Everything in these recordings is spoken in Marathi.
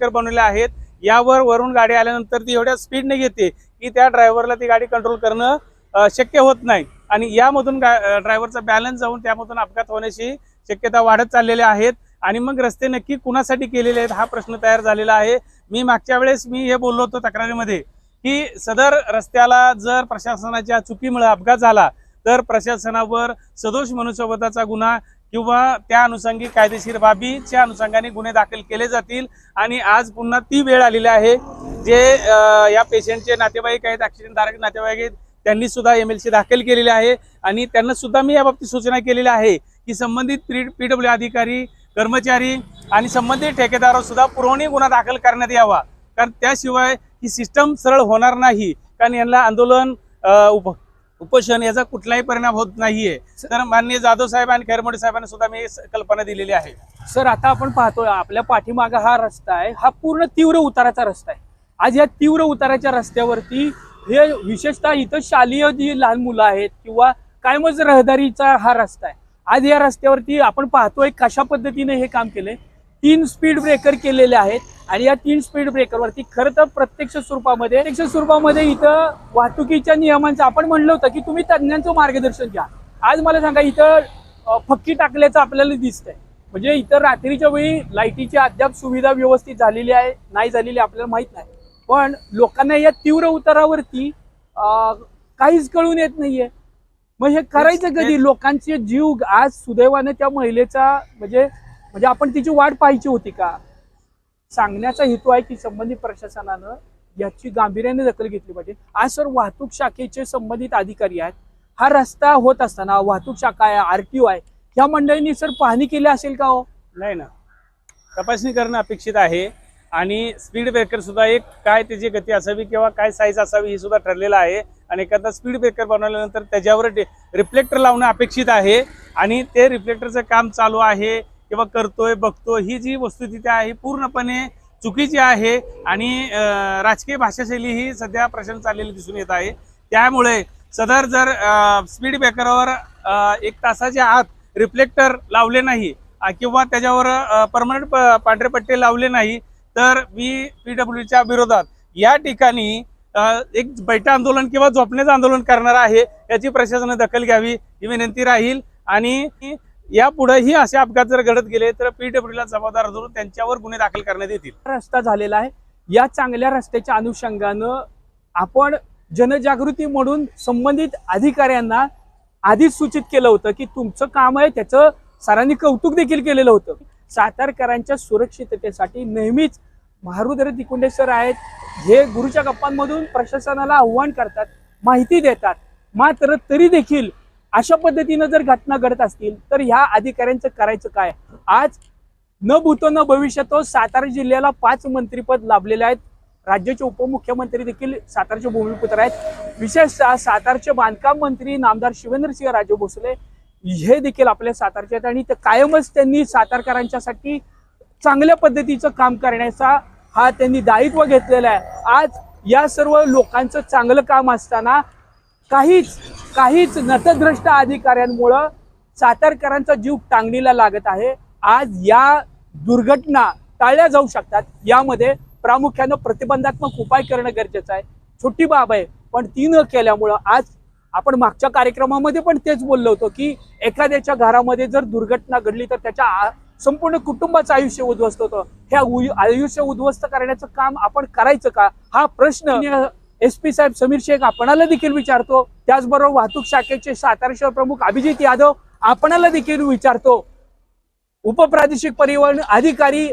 मार्कर बनवले आहेत. यावर वरून गाडी आल्यानंतर ती एवढ्या स्पीडने घेते की त्या ड्रायव्हरला ती गाडी कंट्रोल करणं शक्य होत नाही. आणि यामधून ड्रायव्हरचा बॅलन्स जाऊन त्यामधून अपघात होण्याची शक्यता वाढत चाललेल्या आहेत. आणि मग रस्ते नक्की कुणासाठी केलेले आहेत हा प्रश्न तयार झालेला आहे. मी मागच्या वेळेस मी हे बोललो होतो तक्रारीमध्ये की सदर रस्त्याला जर प्रशासनाच्या चुकीमुळे अपघात झाला तर प्रशासनावर सदोष मनुष्यवधाचा गुन्हा किंवा त्या अनुषंगी कायदेशीर बाबीच्या अनुषंगाने गुन्हे दाखल केले जातील. आणि आज पुन्हा ती वेळ आलेली आहे जे या पेशंटचे नातेवाईक आहेत ऍक्सिडेंटधारक नातेवाईक आहेत त्यांनी सुद्धा एम एल सी दाखल केलेली आहे. आणि त्यांना सुद्धा मी याबाबतीत सूचना केलेल्या आहे की संबंधित पी डब्ल्यू अधिकारी कर्मचारी आणि संबंधित ठेकेदारावर सुद्धा पुरवणी गुन्हा दाखल करण्यात यावा. कारण त्याशिवाय ही सिस्टम सरळ होणार नाही. कारण यांना आंदोलन उप उपोषण याचा कुठलाही परिणाम होत नाहीये. तर माननीय जाधव साहेब आणि खैरमोडे साहेबांना सुद्धा मी कल्पना दिलेली आहे. सर आता आपण पाहतोय आपल्या पाठीमागा हा रस्ता आहे. हा पूर्ण तीव्र उताराचा रस्ता आहे. आज या तीव्र उताराच्या रस्त्यावरती हे विशेषतः इथं शालेय जी लहान मुलं आहेत किंवा कायमच रहदारीचा हा रस्ता आहे. आज या रस्त्यावरती आपण पाहतोय कशा पद्धतीने हे काम केलंय. तीन स्पीड ब्रेकर केलेले आहेत. आणि या तीन स्पीड ब्रेकरवरती खरं तर प्रत्यक्ष स्वरूपामध्ये प्रत्यक्ष स्वरूपामध्ये इथं वाहतुकीच्या नियमांचं आपण म्हणलं होतं की तुम्ही तज्ज्ञांचं मार्गदर्शन घ्या. आज मला सांगा इथं फक्की टाकल्याचं आपल्याला दिसतंय. म्हणजे इतर रात्रीच्या वेळी लाईटीची अद्याप सुविधा व्यवस्थित झालेली आहे नाही झालेली आपल्याला माहीत नाही. पण लोकांना या तीव्र उतारावरती काहीच कळून येत नाहीये. मग हे करायचं कधी? लोकांचे जीव आज सुदैवाने त्या महिलेचा म्हणजे म्हणजे आपण तिची वाट पाहायची होती का? सांगण्याचा हेतू आहे की संबंधित प्रशासनानं याची गांभीर्याने दखल घेतली पाहिजे. आज सर वाहतूक शाखेचे संबंधित अधिकारी आहेत. हा रस्ता होत असताना वाहतूक शाखा आहे आरटीओ आहे. ह्या मंडळींनी सर पाहणी केली असेल का हो? नाही ना. तपासणी करणं अपेक्षित आहे आणि स्पीड ब्रेकर सुद्धा एक काय त्याची गती असावी किंवा काय साईज असावी हे सुद्धा ठरलेलं आहे. आणि एखादा स्पीड ब्रेकर बनवल्यानंतर त्याच्यावर रिफ्लेक्टर लावणं अपेक्षित आहे आणि ते रिफ्लेक्टरचं काम चालू आहे. किंवा करतोय बघतोय ही जी वस्तुस्थिती आहे पूर्णपणे चुकीची आहे आणि राजकीय भाषाशैली ही सध्या प्रश्न चाललेली दिसून येत आहे. त्यामुळे सदर जर स्पीड ब्रेकरवर एक तासाच्या आत रिफ्लेक्टर लावले नाही किंवा त्याच्यावर परमनंट पांढरे पट्टे लावले नाही तर मी पीडब्ल्यूच्या विरोधात या ठिकाणी एक बैठ आंदोलन किंवा झोपण्याचं आंदोलन करणार आहे याची प्रशासनाने दखल घ्यावी ही विनंती राहील. आणि यापुढेही असे अपघात जर घडत गेले तर पीडब्ल्यूला जबाबदार धरून त्यांच्यावर गुन्हे दाखल करण्यात येतील. रस्ता झालेला आहे. या चांगल्या रस्त्याच्या अनुषंगानं आपण जनजागृती म्हणून संबंधित अधिकाऱ्यांना आधीच सूचित केलं होतं की तुमचं काम आहे त्याचं सरांनी कौतुक देखील केलेलं होतं. सातारकरांच्या सुरक्षिततेसाठी नेहमीच महारुद्र तिकुंडे सर आहेत. हे गुरुच्या गप्पांमधून प्रशासनाला आव्हान करतात माहिती देतात. मात्र तरी देखील अशा पद्धतीनं जर घटना घडत असतील तर ह्या अधिकाऱ्यांचं करायचं काय? आज न भूतो न भविष्यतो सातारा जिल्ह्याला पाच मंत्रीपद लाभलेले आहेत. राज्याचे उपमुख्यमंत्री देखील सातारचे भूमिपुत्र आहेत. विशेषतः सातारचे बांधकाम मंत्री नामदार शिवेंद्रसिंह राजे भोसले हे देखील आपल्या सातारचे आहेत आणि ते कायमच त्यांनी सातारकरांच्यासाठी चांगल्या पद्धतीचं काम करण्याचा हा त्यांनी दायित्व घेतलेला आहे. आज या सर्व लोकांचं चांगलं काम असताना काहीच काहीच नतद्रष्ट अधिकाऱ्यांमुळं सातारकरांचा जीव टांगणीला लागत आहे. आज या दुर्घटना टाळल्या जाऊ शकतात. यामध्ये प्रामुख्यानं प्रतिबंधात्मक उपाय करणं गरजेचं आहे. छोटी बाब आहे पण ती न केल्यामुळं आज आपण मागच्या कार्यक्रमामध्ये पण तेच बोललो होतो की एखाद्याच्या घरामध्ये जर दुर्घटना घडली तर त्याच्या संपूर्ण कुटुंबाचं आयुष्य उद्ध्वस्त होतं. हे आयुष्य उद्ध्वस्त करण्याचं काम आपण करायचं का? हा प्रश्न एस पी साहेब समीर शेख आपणाला देखील विचारतो. त्याचबरोबर वाहतूक शाखेचे सातारा शहर प्रमुख अभिजित यादव आपणाला देखील विचारतो. उपप्रादेशिक परिवहन अधिकारी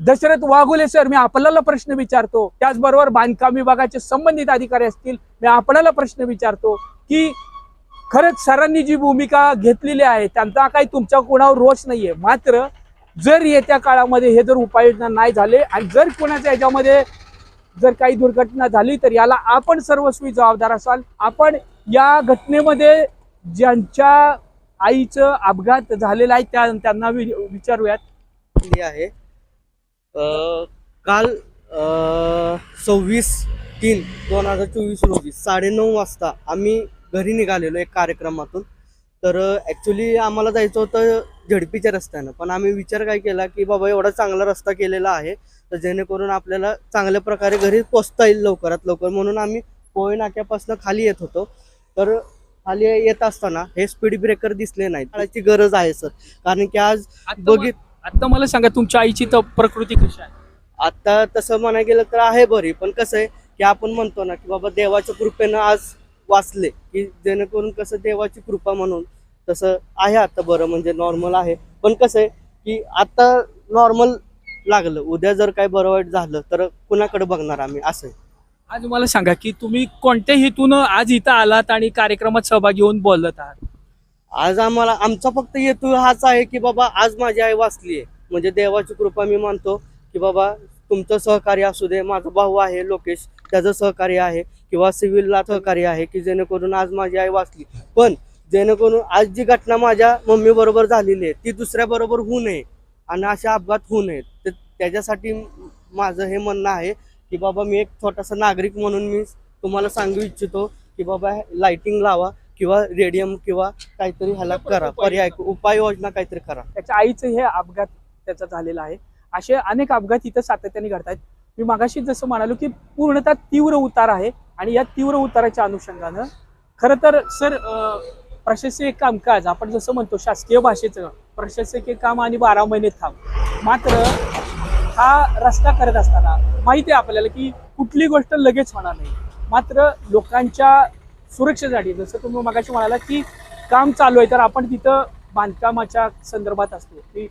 दशरथ वाघोले सर मी आपल्याला प्रश्न विचारतो. त्याचबरोबर बांधकाम विभागाचे संबंधित अधिकारी असतील मी आपल्याला प्रश्न विचारतो की खरंच सरांनी जी भूमिका घेतलेली आहे त्यांचा काही तुमच्या कोणावर रोष नाहीये. मात्र जर येत्या काळामध्ये हे जर उपाययोजना नाही झाले आणि जर कोणाच्या याच्यामध्ये जर काही दुर्घटना झाली तर याला आपण सर्वस्वी जबाबदार असाल. आपण या घटनेमध्ये ज्यांच्या आईचं अपघात झालेला आहे त्या त्यांना वि- विचारूयात. आहे. काल सव्वीस तीन दोन हजार चोवीस रोजी साडेनऊ वाजता आम्ही घरी निघालेलो एक कार्यक्रमातून. तर ॲक्च्युली आम्हाला जायचं होतं झडपीच्या रस्त्यानं. पण आम्ही विचार काय केला की बाबा एवढा चांगला रस्ता केलेला आहे तर जेणेकरून आपल्याला चांगल्या प्रकारे घरी पोचता येईल लवकरात लवकर. म्हणून आम्ही पोहे नाक्यापासून खाली येत होतो. तर खाली येत असताना हे स्पीड ब्रेकर दिसले नाहीत. त्याची गरज आहे सर कारण की आज बघित आता मला सांगा तुमच्या आईची तर प्रकृती कशी आहे? आता तसं म्हणायला गेलं तर आहे बरी पण कसं आहे की आपण म्हणतो ना की बाबा देवाच्या कृपेनं आज वाचले की जेणेकरून कसं देवाची कृपा म्हणून तसं आहे आता बरं म्हणजे नॉर्मल आहे. पण कसं आहे की आता नॉर्मल लागलं. उद्या जर काय बरं वाईट झालं तर कुणाकडे बघणार आम्ही? असं आहे. आज मला सांगा की तुम्ही कोणत्या हेतून आज इथं आलात आणि कार्यक्रमात सहभागी होऊन बोलत आहात? आज आम्हाला आमचा फक्त हेतू हाच आहे की बाबा आज माझी आई वाचली आहे म्हणजे देवाची कृपा मी मानतो की बाबा तुमचं सहकार्य असू दे माझा भाऊ आहे लोकेश त्याचं सहकार्य आहे किंवा सिव्हिलला सहकार्य आहे की जेणेकरून आज माझी आई वाचली. पण जेणेकरून आज जी घटना माझ्या मम्मी बरोबर झालेली आहे ती दुसऱ्या बरोबर होऊ नये. आणि असे अपघात होऊ नयेत. तर त्याच्यासाठी माझं हे म्हणणं आहे की बाबा मी एक छोटासा नागरिक म्हणून मी तुम्हाला सांगू इच्छितो की बाबा लाइटिंग लावा किंवा रेडियम किंवा काहीतरी ह्याला करा पर्याय उपाययोजना काहीतरी करा. त्याच्या आईचं हे अपघात त्याचा झालेला आहे. असे अनेक अपघात इथं सातत्याने घडत आहेत मी मागाशी जसं म्हणालो की पूर्णतः तीव्र उतार आहे आणि या तीव्र उताराच्या अनुषंगानं खरं तर सर प्रशासकीय कामकाज आपण जसं म्हणतो शासकीय भाषेचं प्रशासकीय काम आणि बारा महिने थांब. मात्र हा रस्ता करत असताना माहिती आहे आपल्याला की कुठली गोष्ट लगेच होणार नाही. मात्र लोकांच्या सुरक्षेसाठी जसं तुम्ही मगाशी म्हणाला की काम चालू आहे तर आपण तिथं बांधकामाच्या संदर्भात असतो. की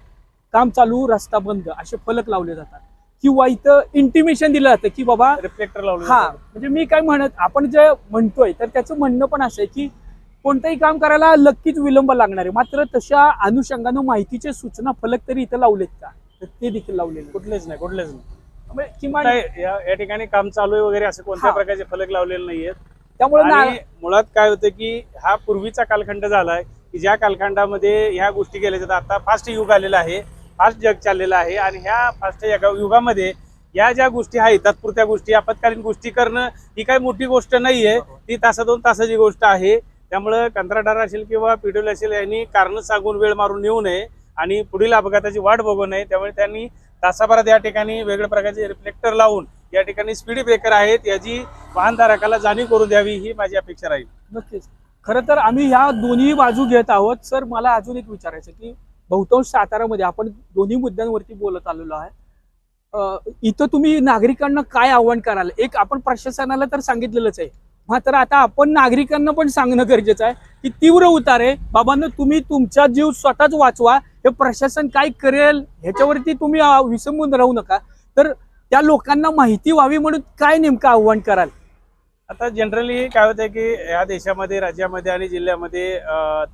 काम चालू रस्ता बंद असे फलक लावले जातात. किंवा इथं इंटिमेशन दिलं जातं की बाबा रिफ्लेक्टर लावलं हा. म्हणजे मी काय म्हणत आपण जे म्हणतोय तर त्याचं म्हणणं पण असं आहे की कोणतंही काम करायला नक्कीच विलंब लागणार आहे. मात्र तशा अनुषंगानं माहितीचे सूचना फलक तरी इथं लावलेत का? तर ते देखील लावलेले. कुठलेच नाही कुठलेच नाही. म्हणजे किमान या या ठिकाणी काम चालू आहे वगैरे असं कोणत्या हा. प्रकारचे फलक लावलेले नाहीयेत. त्यामुळे ना- आणि मुळात काय होतं की हा पूर्वीचा कालखंड झालाय की ज्या कालखंडामध्ये ह्या गोष्टी केल्या जातात आता फास्ट युग आलेलं आहे फास्ट जग चाललेलं आहे आणि ह्या फास्ट युगामध्ये या ज्या गोष्टी आहेत तात्पुरत्या गोष्टी आपत्कालीन गोष्टी करणं ही काही मोठी गोष्ट नाहीये ती तासा दोन तासाची गोष्ट आहे. त्यामुळं कंत्राटदार असेल किंवा पीडब्ल्यू असेल यांनी कारण सांगून वेळ मारून येऊ नये आणि पुढील अपघाताची वाट बघू नये. त्यामुळे त्यांनी तासाभरात या ठिकाणी वेगळ्या प्रकारचे रिफ्लेक्टर लावून या ठिकाणी स्पीड ब्रेकर आहेत याची वाहनधारकाला जाणीव करून द्यावी ही माझी अपेक्षा राहील. नक्कीच. खरं तर आम्ही ह्या दोन्ही बाजू घेत आहोत. सर मला अजून एक विचारायचं की बहुतांश सातारामध्ये आपण दोन्ही मुद्द्यांवरती बोलत आलेलो आहे. इथं तुम्ही नागरिकांना काय आव्हान कराल? एक आपण प्रशासनाला तर सांगितलेलंच आहे. मात्र आता आपण नागरिकांना पण सांगणं गरजेचं आहे की तीव्र उतार आहे बाबांना तुम्ही तुमचा जीव स्वतःच वाचवा. हे प्रशासन काय करेल ह्याच्यावरती तुम्ही विसंबून राहू नका. तर त्या लोकांना माहिती व्हावी म्हणून काय नेमकं आव्हान कराल? आता जनरली काय होतं की या देशामध्ये राज्यामध्ये आणि जिल्ह्यामध्ये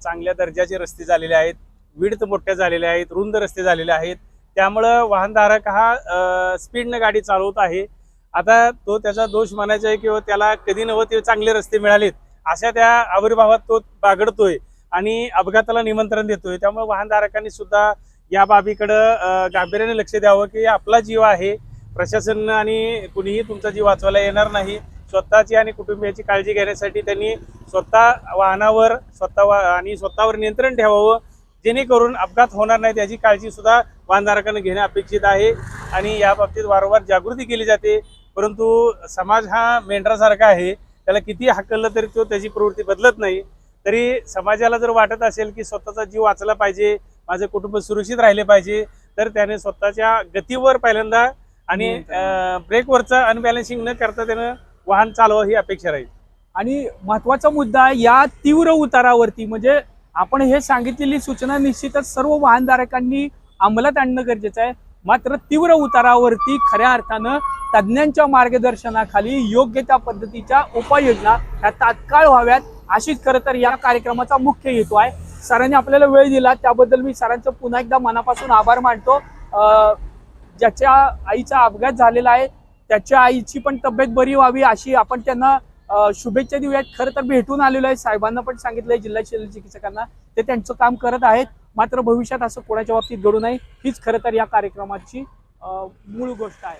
चांगल्या दर्जाचे रस्ते झालेले आहेत विडत मोठ्या झालेल्या आहेत रुंद रस्ते झालेले आहेत. त्यामुळं वाहनधारक हा स्पीडनं गाडी चालवत आहे. आता तो त्याचा दोष मानायचा आहे किंवा त्याला कधी नव्ह ते चांगले रस्ते मिळालेत अशा त्या आविर्भावात तो बागडतोय आणि अपघाताला निमंत्रण देतोय. त्यामुळे वाहनधारकांनी सुद्धा या बाबीकडं गांभीर्याने लक्ष द्यावं की आपला जीव आहे प्रशासन आणि कुणीही तुमचा जीव वाचवायला येणार नाही. स्वतःची आणि कुटुंबियाची काळजी घेण्यासाठी त्यांनी स्वतः वाहनावर स्वतः वा- आणि स्वतःवर नियंत्रण ठेवावं जेणेकरून अपघात होणार नाही त्याची काळजी सुद्धा वाहनधारकांना घेणं अपेक्षित आहे. आणि या बाबतीत वारंवार जागृती केली जाते. परंतु समाज हा मेंढरासारखा आहे. त्याला किती हाकललं तरी तो त्याची प्रवृत्ती बदलत नाही. तरी समाजाला जर वाटत असेल की स्वतःचा जीव वाचला पाहिजे माझे कुटुंब सुरक्षित राहिले पाहिजे तर त्याने स्वतःच्या गतीवर पहिल्यांदा आणि ब्रेकवरचं अनबॅलन्सिंग न करता त्यानं वाहन चालवा ही अपेक्षा राहील. आणि महत्त्वाचा मुद्दा या तीव्र उतारावरती म्हणजे आपण हे सांगितलेली सूचना निश्चितच सर्व वाहनधारकांनी अंमलात आणणं गरजेचं आहे. मात्र तीव्र उतारावरती खऱ्या अर्थानं तज्ज्ञांच्या मार्गदर्शनाखाली योग्य त्या पद्धतीच्या उपाययोजना ह्या तात्काळ व्हाव्यात अशीच खरं तर या कार्यक्रमाचा मुख्य हेतू आहे. सरांनी आपल्याला वेळ दिला त्याबद्दल मी सरांचं पुन्हा एकदा मनापासून आभार मानतो. ज्याच्या आईचा अपघात झालेला आहे त्याच्या आईची पण तब्येत बरी व्हावी अशी आपण त्यांना शुभेच्छा देऊयात. खरं तर भेटून आलेलो आहे. साहेबांना पण सांगितलंय जिल्हा शल्य चिकित्सकांना. ते त्यांचं काम करत आहेत. मात्र भविष्यात असं कोणाच्या बाबतीत घडू नये हीच खरं तर या कार्यक्रमाची मूळ गोष्ट आहे.